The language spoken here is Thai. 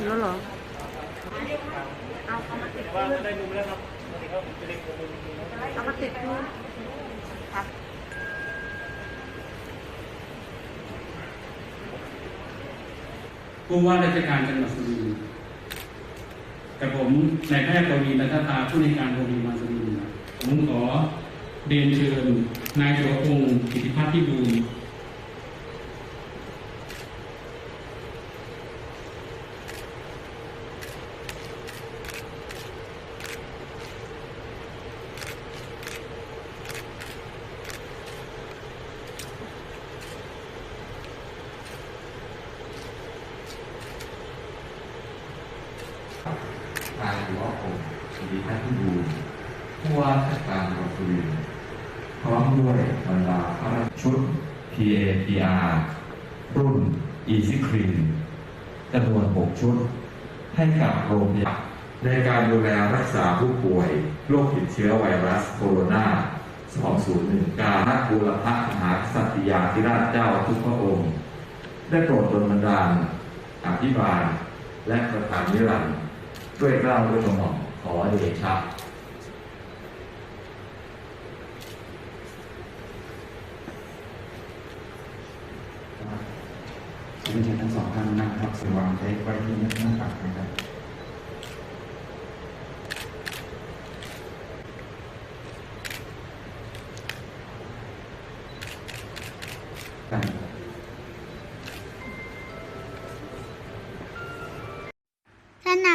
อีกแล้วเหรอเอามาติดว่าได้ดูแล้วครับเอามาติดดูครัผู้ว่าราชการจังหวัดสุรินทร์แต่ผมนายแพทย์ปวีนัทตาผู้ในการโรงพยาบาลสุรินทร์ผมขอเรียนเชิญนายสุรพงศ์กิติพัฒน์พิบูล นายหัวผมสิริพัฒน์พิบูลผู้ว่าราชการจังหวัดสุรินทร์พร้อมด้วยบรรดาข้าราชการชุด PAPR รุ่น Easy Clean จำนวน 6 ชุด ให้กับโรงพยาบาลในการดูแลรักษาผู้ป่วยโรคติดเชื้อไวรัสโคโรนา2019การนักบูรพมหากษัตยาธิราชเจ้าทุกพระองค์ ได้โปรดดลบันดาลอภิบาล และประธานนิรันดร์ ด้วยกล้าวด้วยกระหม่อมขอเดชะขอเชิญทั้งสองท่านนั่งครับสวางใช้ไว้ที่หน้าตักนะครับกันส